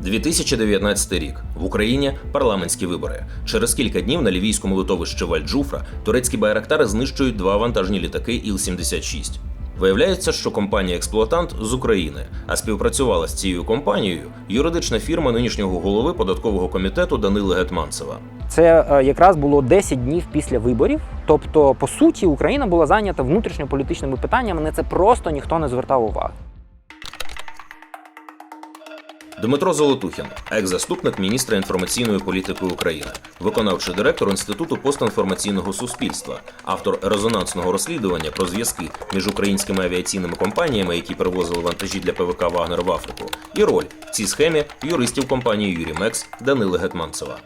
2019 рік в Україні парламентські вибори. Через кілька днів на лівійському литовищі Вальджуфра турецькі байрактари знищують два вантажні літаки Іл-76. Виявляється, що компанія-експлуатант з України, а співпрацювала з цією компанією юридична фірма нинішнього голови податкового комітету Данили Гетманцева. Це е, якраз було 10 днів після виборів. Тобто, по суті, Україна була зайнята внутрішньополітичними питаннями. На це просто ніхто не звертав уваги. Дмитро Золотухін, екс-заступник міністра інформаційної політики України, виконавчий директор Інституту постінформаційного суспільства, автор резонансного розслідування про зв'язки між українськими авіаційними компаніями, які перевозили вантажі для ПВК Вагнер в Африку, і роль в цій схемі юристів компанії Юрі Мекс Данили Гетманцева.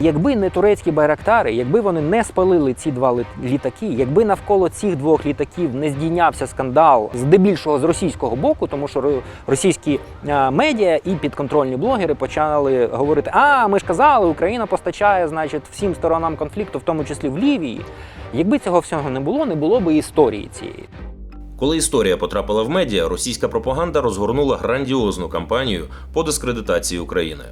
Якби не турецькі байрактари, якби вони не спалили ці два літаки, якби навколо цих двох літаків не здійнявся скандал, здебільшого з російського боку, тому що російські е, медіа і підконтрольні блогери почали говорити: а ми ж казали, Україна постачає, значить, всім сторонам конфлікту, в тому числі в Лівії. Якби цього всього не було, не було би історії цієї. Коли історія потрапила в медіа, російська пропаганда розгорнула грандіозну кампанію по дискредитації України.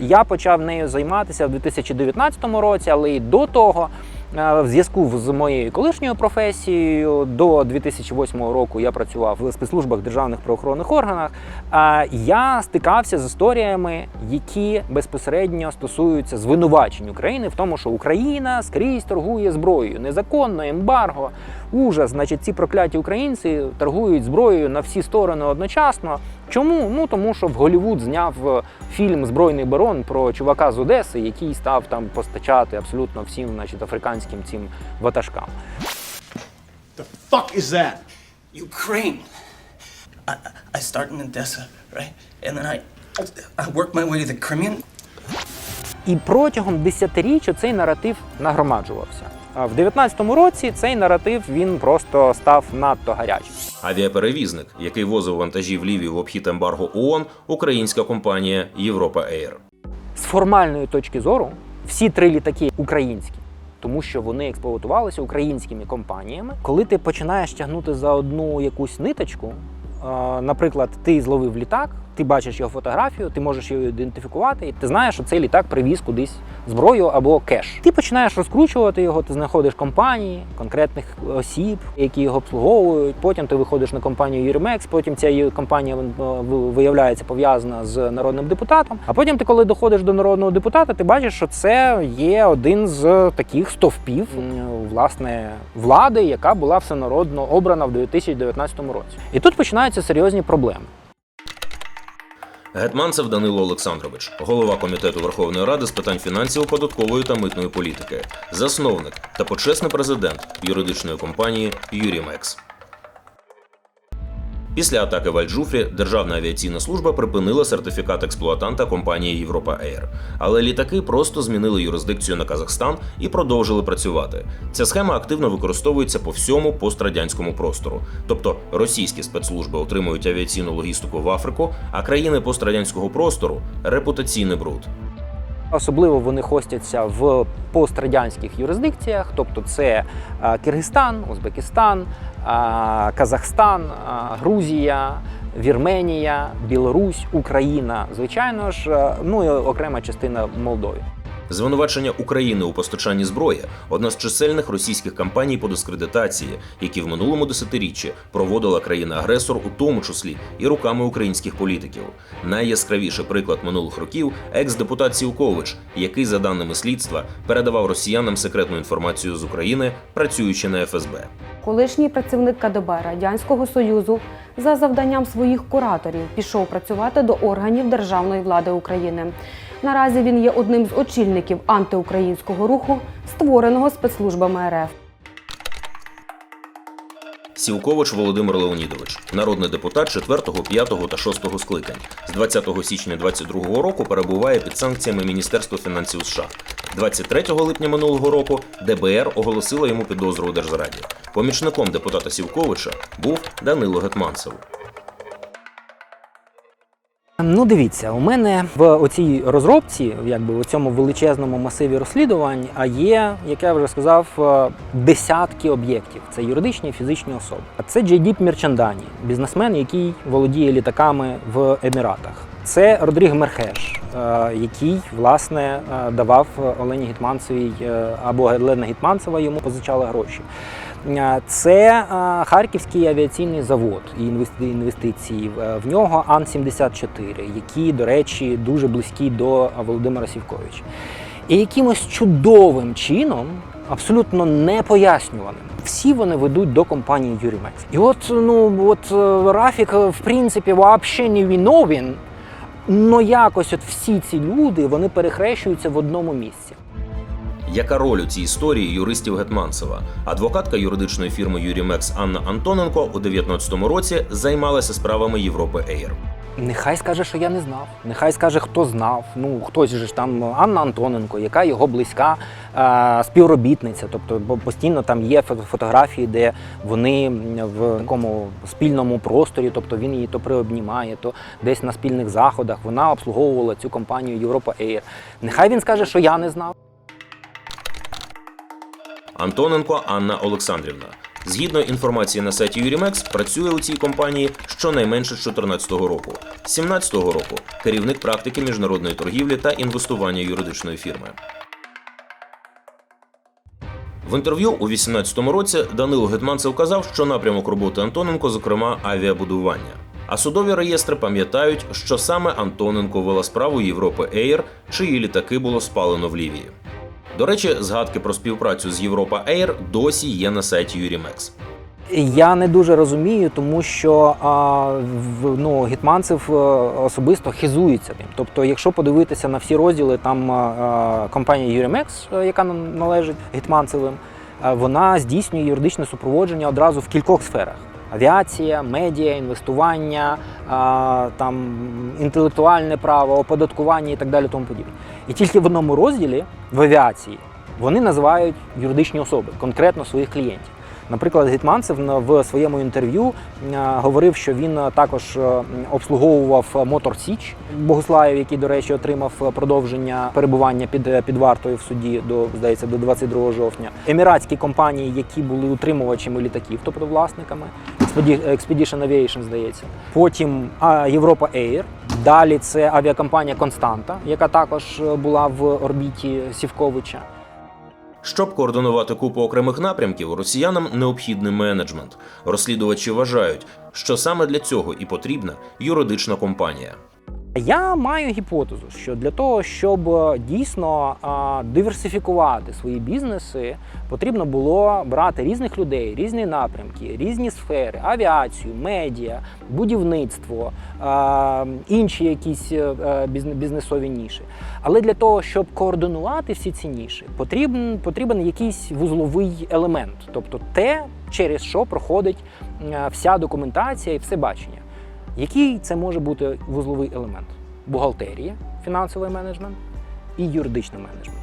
Я почав нею займатися в 2019 році, але і до того, е, в зв'язку з моєю колишньою професією, до 2008 року я працював в спецслужбах державних правоохоронних органах. е, Я стикався з історіями, які безпосередньо стосуються звинувачень України в тому, що Україна скрізь торгує зброєю, незаконно, ембарго, ужас. Значить, ці прокляті українці торгують зброєю на всі сторони одночасно. Чому? Ну тому що в Голлівуд зняв е, фільм Збройний барон про чувака з Одеси, який став там постачати абсолютно всім, значить, африканським цим ватажкам. The fuck is that? Ukraine. I, I start in Odessa, right? And then I, I work my way to the Crimean. І протягом десятиріч цей наратив нагромаджувався. В 19-му році цей наратив він просто став надто гарячим. Авіаперевізник, який возив вантажі в Лівію в обхід ембарго ООН, українська компанія Європа Ейр. З формальної точки зору всі три літаки українські, тому що вони експлуатувалися українськими компаніями. Коли ти починаєш тягнути за одну якусь ниточку, наприклад, ти зловив літак, ти бачиш його фотографію, ти можеш його ідентифікувати, і ти знаєш, що цей літак привіз кудись зброю або кеш. Ти починаєш розкручувати його, ти знаходиш компанії, конкретних осіб, які його обслуговують. Потім ти виходиш на компанію Юрмекс, потім ця компанія е, виявляється пов'язана з народним депутатом. А потім ти, коли доходиш до народного депутата, ти бачиш, що це є один з таких стовпів власне влади, яка була всенародно обрана в 2019 році. І тут починаються серйозні проблеми. Гетманцев Данило Олександрович, голова комітету Верховної Ради з питань фінансів, податкової та митної політики, засновник та почесний президент юридичної компанії Юрімекс. Після атаки в Альджуфрі Державна авіаційна служба припинила сертифікат експлуатанта компанії Європа Ейр. Але літаки просто змінили юрисдикцію на Казахстан і продовжили працювати. Ця схема активно використовується по всьому пострадянському простору. Тобто російські спецслужби отримують авіаційну логістику в Африку, а країни пострадянського простору репутаційний бруд. Особливо вони хостяться в пострадянських юрисдикціях, тобто це е, Киргизстан, Узбекистан, Казахстан, Грузія, Вірменія, Білорусь, Україна, звичайно ж, е, ну і окрема частина Молдови. Звинувачення України у постачанні зброї одна з чисельних російських кампаній по дискредитації, які в минулому десятиріччі проводила країна-агресор, у тому числі і руками українських політиків. Найяскравіший приклад минулих років екс-депутат Сівкович, який, за даними слідства, передавав росіянам секретну інформацію з України, працюючи на ФСБ. Колишній працівник КДБ Радянського Союзу за завданням своїх кураторів пішов працювати до органів державної влади України. Наразі він є одним з очільників антиукраїнського руху, створеного спецслужбами РФ. Сівкович Володимир Леонідович, народний депутат 4, 5 та 6 скликань. З 20 січня 2022 року перебуває під санкціями Міністерства фінансів США. 23 липня минулого року ДБР оголосило йому підозру у держзраді. Помічником депутата Сівковича був Данило Гетманцев. Ну, дивіться, у мене в оцій розробці, якби у цьому величезному масиві розслідувань, а є, як я вже сказав, е, десятки об'єктів. Це юридичні і фізичні особи. А Це Джейдіп Мерчандані, бізнесмен, який володіє літаками в Еміратах. Це Родріг Мерхеш, е, який власне е, давав Олені Гетманцевій е, або Олена Гетманцева йому позичала гроші. Е, Це е, Харківський авіаційний завод і інвестиції. Е, В нього Ан-74, які, до речі, дуже близькі до Володимира Сівковича. І якимось чудовим чином, абсолютно непояснюваним, всі вони ведуть до компанії Юрімекс. І от ну от е, Рафік, е, в принципі, взагалі не виновен, але якось от всі ці люди вони перехрещуються в одному місці. Яка роль у цій історії юристів Гетманцева? Адвокатка юридичної фірми Юрімекс Анна Антоненко у 2019 році займалася справами Європи Ейр. Нехай скаже, що я не знав. Нехай скаже, хто знав. Ну хтось же ж там Анна Антоненко, яка його близька е, співробітниця. Тобто, бо постійно там є фото- фотографії, де вони в такому спільному просторі, тобто він її то приобнімає, то десь на спільних заходах. Вона обслуговувала цю компанію Європа Ейр. Нехай він скаже, що я не знав. Антоненко Анна Олександрівна. Згідно інформації на сайті Юрімекс, працює у цій компанії щонайменше з 2014 року. З 2017 року керівник практики міжнародної торгівлі та інвестування юридичної фірми. В інтерв'ю у 2018 році Данило Гетманцев казав, що напрямок роботи Антоненко, зокрема, авіабудування. А судові реєстри пам'ятають, що саме Антоненко вела справу Європи Ейр, чиї літаки було спалено в Лівії. До речі, згадки про співпрацю з Європа Ейр досі є на сайті Юрімекс. Я не дуже розумію, тому що а, ну, Гетманцев е, особисто хизується тим. Тобто, якщо подивитися на всі розділи, там а, компанія Юрімекс, е, яка належить Гетманцевим, е, вона здійснює юридичне супроводження одразу в кількох сферах: авіація, медіа, інвестування, там інтелектуальне право, оподаткування і так далі. Тому подібне. І тільки в одному розділі в авіації вони називають юридичні особи, конкретно своїх клієнтів. Наприклад, Гетманцев в своєму інтерв'ю говорив, що він також обслуговував Мотор Січ Богуслаєв, який, до речі, отримав продовження перебування під, е, під вартою в суді до здається до 22 жовтня. Еміратські компанії, які були утримувачами літаків, тобто власниками, Expedition Aviation, здається. Потім Європа Air. Далі це авіакомпанія Константа, яка також е, була в орбіті Сівковича. Щоб координувати купу окремих напрямків, росіянам необхідний менеджмент. Розслідувачі вважають, що саме для цього і потрібна юридична компанія. Я маю гіпотезу, що для того, щоб е, дійсно диверсифікувати свої бізнеси, потрібно було брати різних людей, різні напрямки, різні сфери, авіацію, медіа, будівництво, інші якісь е, е, бізнесові ніші. Але для того, щоб координувати всі ці ніші, потрібен, потрібен якийсь вузловий елемент, тобто те, через що проходить е, вся документація і все бачення. Який це може бути вузловий елемент? Бухгалтерія, фінансовий менеджмент і юридичний менеджмент.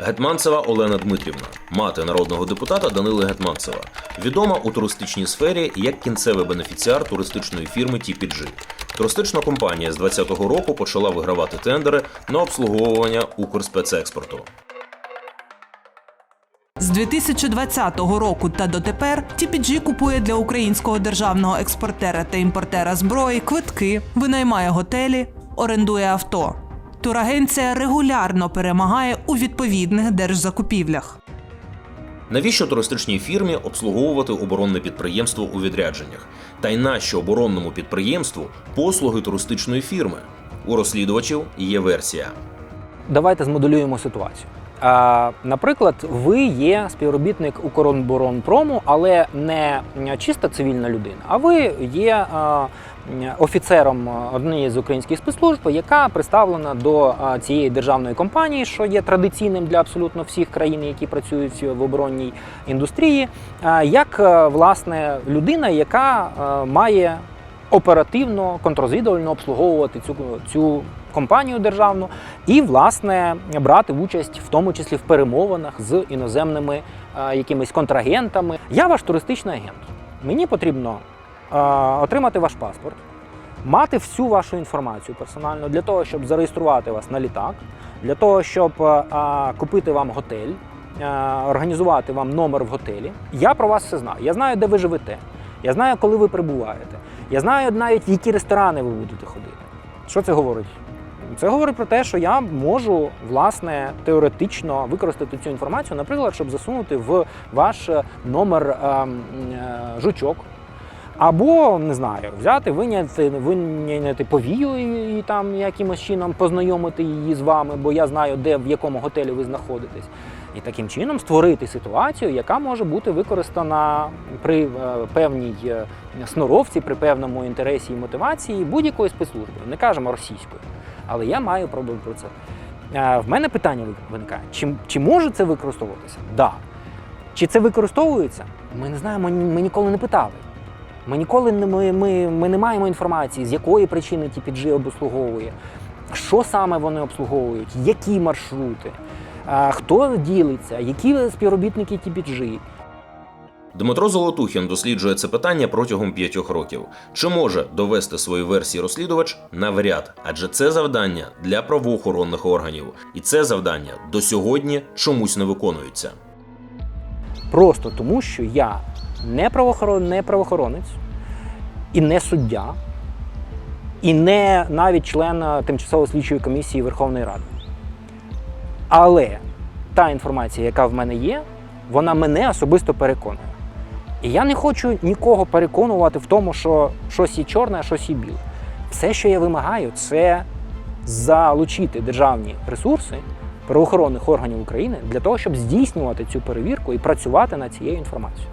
Гетманцева Олена Дмитрівна, мати народного депутата Данили Гетманцева, відома у туристичній сфері як кінцевий бенефіціар туристичної фірми TPG. Туристична компанія з 2020 року почала вигравати тендери на обслуговування Укрспецекспорту. З 2020 року та дотепер TPG купує для українського державного експортера та імпортера зброї квитки, винаймає готелі, орендує авто. Турагенція регулярно перемагає у відповідних держзакупівлях. Навіщо туристичній фірмі обслуговувати оборонне підприємство у відрядженнях? Та й нащо оборонному підприємству послуги туристичної фірми? У розслідувачів є версія. Давайте змоделюємо ситуацію. Наприклад, ви є співробітник Укроборонпрому, але не чиста цивільна людина, а ви є офіцером однієї з українських спецслужб, яка представлена до цієї державної компанії, що є традиційним для абсолютно всіх країн, які працюють в оборонній індустрії, як власне людина, яка має оперативно контрозвідувально обслуговувати цю, цю компанію державну і, власне, брати участь в тому числі в перемовинах з іноземними е, якимись контрагентами. Я ваш туристичний агент. Мені потрібно отримати ваш паспорт, мати всю вашу інформацію персональну для того, щоб зареєструвати вас на літак, для того, щоб е, а, купити вам готель, е, організувати вам номер в готелі. Я про вас все знаю. Я знаю, де ви живете. Я знаю, коли ви прибуваєте. Я знаю навіть, в які ресторани ви будете ходити. Що це говорить? Це говорить про те, що я можу власне теоретично використати цю інформацію, наприклад, щоб засунути в ваш е, номер ем, е, жучок. Або не знаю, взяти, виняти, виняти повію і, там якимось чином познайомити її з вами, бо я знаю, де в якому готелі ви знаходитесь. І таким чином створити ситуацію, яка може бути використана при е, певній е, сноровці, при певному інтересі і мотивації будь-якої спецслужби. Не кажемо російської. Але я маю проблем про це. Е, В мене питання виникає: чи, чи може це використовуватися? Так. Да. Чи це використовується? Ми не знаємо, ми ніколи не питали. Ми ніколи не ми, ми, ми не маємо інформації, з якої причини TPG обслуговує, що саме вони обслуговують, які маршрути, хто ділиться, які співробітники TPG. Дмитро Золотухін досліджує це питання протягом п'ятьох років. Чи може довести свої версії розслідувач навряд, адже це завдання для правоохоронних органів, і це завдання до сьогодні чомусь не виконується. Просто тому, що я не, правоохорон, не правоохоронець і не суддя, і не навіть член тимчасової слідчої комісії Верховної Ради. Але та інформація, яка в мене є, вона мене особисто переконує. І я не хочу нікого переконувати в тому, що щось є чорне, а щось є біле. Все, що я вимагаю, це залучити державні ресурси правоохоронних органів України для того, щоб здійснювати цю перевірку і працювати над цією інформацією.